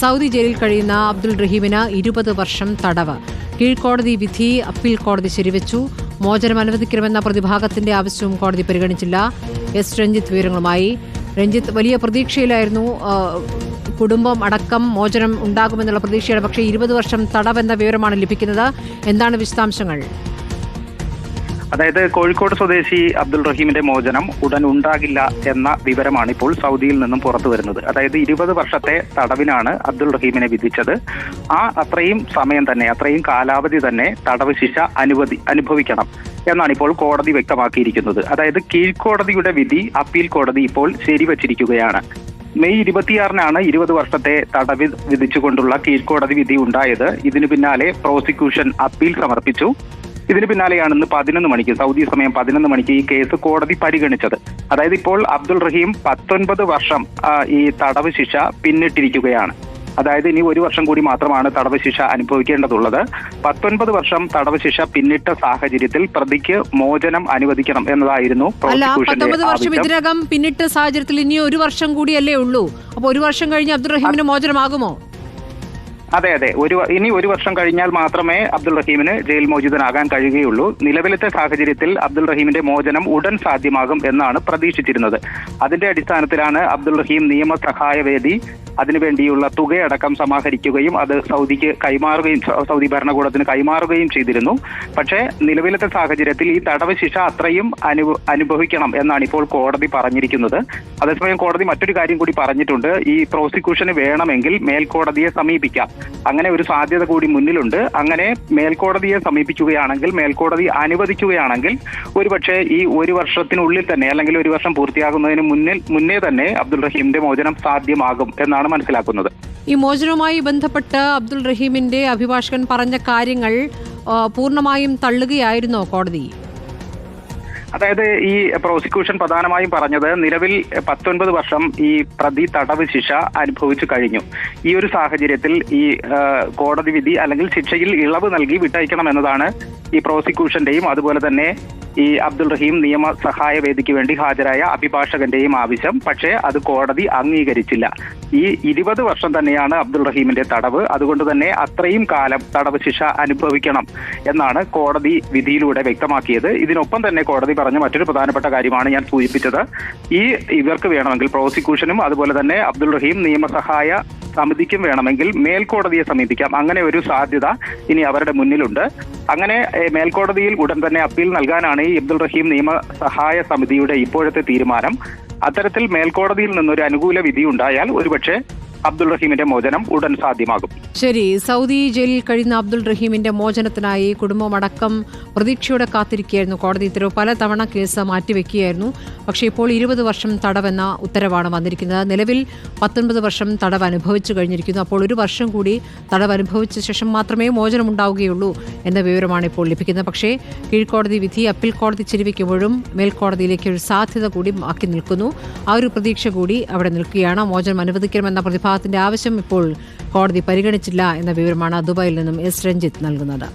Saudi ജയിലിൽ കഴിയുന്ന അബ്ദുൾ റഹീമിന് ഇരുപത് വർഷം തടവ്. കീഴ്ക്കോടതി വിധി അപ്പീൽ കോടതി ശരിവച്ചു. മോചനം അനുവദിക്കണമെന്ന പ്രതിഭാഗത്തിന്റെ ആവശ്യവും കോടതി പരിഗണിച്ചില്ല. എസ് രഞ്ജിത്ത് വിവരങ്ങളുമായി. രഞ്ജിത്ത് വലിയ പ്രതീക്ഷയിലായിരുന്നു കുടുംബം അടക്കം മോചനം ഉണ്ടാകുമെന്നുള്ള പ്രതീക്ഷയാണ്. പക്ഷേ ഇരുപത് വർഷം തടവെന്ന വിവരമാണ് ലഭിക്കുന്നത്. എന്താണ് വിശദാംശങ്ങൾ? അതായത് കോഴിക്കോട് സ്വദേശി അബ്ദുൾ റഹീമിന്റെ മോചനം ഉടൻ ഉണ്ടാകില്ല എന്ന വിവരമാണ് ഇപ്പോൾ സൗദിയിൽ നിന്നും പുറത്തു വരുന്നത്. അതായത് ഇരുപത് വർഷത്തെ തടവിനാണ് അബ്ദുൾ റഹീമിനെ വിധിച്ചത്. ആ അത്രയും സമയം തന്നെ അത്രയും കാലാവധി തന്നെ തടവ് ശിക്ഷ അനുവദി അനുഭവിക്കണം എന്നാണ് ഇപ്പോൾ കോടതി വ്യക്തമാക്കിയിരിക്കുന്നത്. അതായത് കീഴ്ക്കോടതിയുടെ വിധി അപ്പീൽ കോടതി ഇപ്പോൾ ശരിവച്ചിരിക്കുകയാണ്. മെയ് ഇരുപത്തിയാറിനാണ് ഇരുപത് വർഷത്തെ തടവ് വിധിച്ചുകൊണ്ടുള്ള കീഴ്ക്കോടതി വിധി ഉണ്ടായത്. ഇതിനു പിന്നാലെ പ്രോസിക്യൂഷൻ അപ്പീൽ സമർപ്പിച്ചു. ഇതിന് പിന്നാലെയാണ് ഇന്ന് പതിനൊന്ന് മണിക്ക് സൗദി സമയം പതിനൊന്ന് മണിക്ക് ഈ കേസ് കോടതി പരിഗണിച്ചത്. അതായത് ഇപ്പോൾ അബ്ദുൾ റഹീം പത്തൊൻപത് വർഷം ഈ തടവ് ശിക്ഷ പിന്നിട്ടിരിക്കുകയാണ്. അതായത് ഇനി ഒരു വർഷം കൂടി മാത്രമാണ് തടവ് ശിക്ഷ അനുഭവിക്കേണ്ടതുള്ളത്. പത്തൊൻപത് വർഷം തടവ് ശിക്ഷ പിന്നിട്ട സാഹചര്യത്തിൽ പ്രതിക്ക് മോചനം അനുവദിക്കണം എന്നതായിരുന്നു വർഷം ഇതിനകം പിന്നിട്ട സാഹചര്യത്തിൽ ഇനി ഒരു വർഷം കൂടിയല്ലേ ഉള്ളൂ? അപ്പൊ ഒരു വർഷം കഴിഞ്ഞ് അബ്ദുൾ റഹീമിന് മോചനമാകുമോ? അതെ അതെ. ഒരു ഇനി ഒരു വർഷം കഴിഞ്ഞാൽ മാത്രമേ അബ്ദുൾ റഹീമിന് ജയിൽ മോചിതനാകാൻ കഴിയുകയുള്ളൂ. നിലവിലത്തെ സാഹചര്യത്തിൽ അബ്ദുൾ റഹീമിന്റെ മോചനം ഉടൻ സാധ്യമാകും എന്നാണ് പ്രതീക്ഷിച്ചിരുന്നത്. അതിന്റെ അടിസ്ഥാനത്തിലാണ് അബ്ദുൾ റഹീം നിയമസഹായ വേദി അതിനുവേണ്ടിയുള്ള തുകയടക്കം സമാഹരിക്കുകയും അത് സൗദിക്ക് കൈമാറുകയും സൗദി ഭരണകൂടത്തിന് കൈമാറുകയും ചെയ്തിരുന്നു. പക്ഷേ നിലവിലത്തെ സാഹചര്യത്തിൽ ഈ തടവ് ശിക്ഷ അത്രയും അനുഭ അനുഭവിക്കണം എന്നാണ് ഇപ്പോൾ കോടതി പറഞ്ഞിരിക്കുന്നത്. അതേസമയം കോടതി മറ്റൊരു കാര്യം കൂടി പറഞ്ഞിട്ടുണ്ട്. ഈ പ്രോസിക്യൂഷന് വേണമെങ്കിൽ മേൽക്കോടതിയെ സമീപിക്കാം. അങ്ങനെ ഒരു സാധ്യത കൂടി മുന്നിലുണ്ട്. അങ്ങനെ മേൽക്കോടതിയെ സമീപിക്കുകയാണെങ്കിൽ മേൽക്കോടതി അനുവദിക്കുകയാണെങ്കിൽ ഒരുപക്ഷെ ഈ ഒരു വർഷത്തിനുള്ളിൽ തന്നെ അല്ലെങ്കിൽ ഒരു വർഷം പൂർത്തിയാകുന്നതിന് മുന്നിൽ മുന്നേ തന്നെ അബ്ദുൾ റഹീമിന്റെ മോചനം സാധ്യമാകും എന്നാണ് മനസ്സിലാക്കുന്നത്. ഈ മോചനവുമായി ബന്ധപ്പെട്ട് അബ്ദുൾ റഹീമിന്റെ അഭിഭാഷകൻ പറഞ്ഞ കാര്യങ്ങൾ പൂർണമായും തള്ളുകയായിരുന്നോ കോടതി? അതായത് ഈ പ്രോസിക്യൂഷൻ പ്രധാനമായും പറഞ്ഞത് നിലവിൽ പത്തൊൻപത് വർഷം ഈ പ്രതി തടവ് ശിക്ഷ അനുഭവിച്ചു കഴിഞ്ഞു. ഈ ഒരു സാഹചര്യത്തിൽ ഈ കോടതി വിധി അല്ലെങ്കിൽ ശിക്ഷയിൽ ഇളവ് നൽകി വിട്ടയക്കണം എന്നതാണ് ഈ പ്രോസിക്യൂഷന്റെയും അതുപോലെ തന്നെ ഈ അബ്ദുൾ റഹീം നിയമ സഹായ വേദിക്ക് വേണ്ടി ഹാജരായ അഭിഭാഷകന്റെയും ആവശ്യം. പക്ഷേ അത് കോടതി അംഗീകരിച്ചില്ല. ഈ ഇരുപത് വർഷം തന്നെയാണ് അബ്ദുൾ റഹീമിന്റെ തടവ്. അതുകൊണ്ട് തന്നെ അത്രയും കാലം തടവ് ശിക്ഷ അനുഭവിക്കണം എന്നാണ് കോടതി വിധിയിലൂടെ വ്യക്തമാക്കിയത്. ഇതിനൊപ്പം തന്നെ കോടതി പറഞ്ഞ മറ്റൊരു പ്രധാനപ്പെട്ട കാര്യമാണ് ഞാൻ സൂചിപ്പിച്ചത്. ഈ ഇവർക്ക് വേണമെങ്കിൽ പ്രോസിക്യൂഷനും അതുപോലെ തന്നെ അബ്ദുൾ റഹീം നിയമസഹായ സമിതിക്കും വേണമെങ്കിൽ മേൽക്കോടതിയെ സമീപിക്കാം. അങ്ങനെ ഒരു സാധ്യത ഇനി അവരുടെ മുന്നിലുണ്ട്. അങ്ങനെ മേൽക്കോടതിയിൽ ഉടൻ തന്നെ അപ്പീൽ നൽകാനാണ് ഈ അബ്ദുൾ റഹീം നിയമ സഹായ സമിതിയുടെ ഇപ്പോഴത്തെ തീരുമാനം. അത്തരത്തിൽ മേൽക്കോടതിയിൽ നിന്നൊരു അനുകൂല വിധി ഉണ്ടായാൽ ഒരുപക്ഷെ അബ്ദുൾ റഹീമിന്റെ മോചനം ഉടൻ സാധ്യമാകും. ശരി സൗദി ജയിലിൽ കഴിയുന്ന അബ്ദുൾ റഹീമിന്റെ മോചനത്തിനായി കുടുംബമടക്കം പ്രതീക്ഷയോടെ കാത്തിരിക്കുകയായിരുന്നു. കോടതി ഉത്തരവ് പലതവണ കേസ് മാറ്റിവെക്കുകയായിരുന്നു. പക്ഷേ ഇപ്പോൾ ഇരുപത് വർഷം തടവെന്ന ഉത്തരവാണ് വന്നിരിക്കുന്നത്. നിലവിൽ പത്തൊൻപത് വർഷം തടവ് അനുഭവിച്ചു കഴിഞ്ഞിരിക്കുന്നു. അപ്പോൾ ഒരു വർഷം കൂടി തടവ് അനുഭവിച്ച ശേഷം മാത്രമേ മോചനമുണ്ടാവുകയുള്ളൂ എന്ന വിവരമാണ് ഇപ്പോൾ ലഭിക്കുന്നത്. പക്ഷേ കീഴ്ക്കോടതി വിധി അപ്പീൽ കോടതി ചിരിവിക്കുമ്പോഴും മേൽക്കോടതിയിലേക്ക് ഒരു സാധ്യത കൂടി ആക്കി നിൽക്കുന്നു. ആ ഒരു പ്രതീക്ഷ കൂടി അവിടെ നിൽക്കുകയാണ്. മോചനം അനുവദിക്കണമെന്ന പ്രതിഭാഗത്തിന്റെ ആവശ്യം ഇപ്പോൾ കോടതി പരിഗണിച്ചില്ല എന്ന വിവരമാണ് ദുബായിൽ നിന്നും എസ്. രഞ്ജിത്ത് നൽകുന്നത്.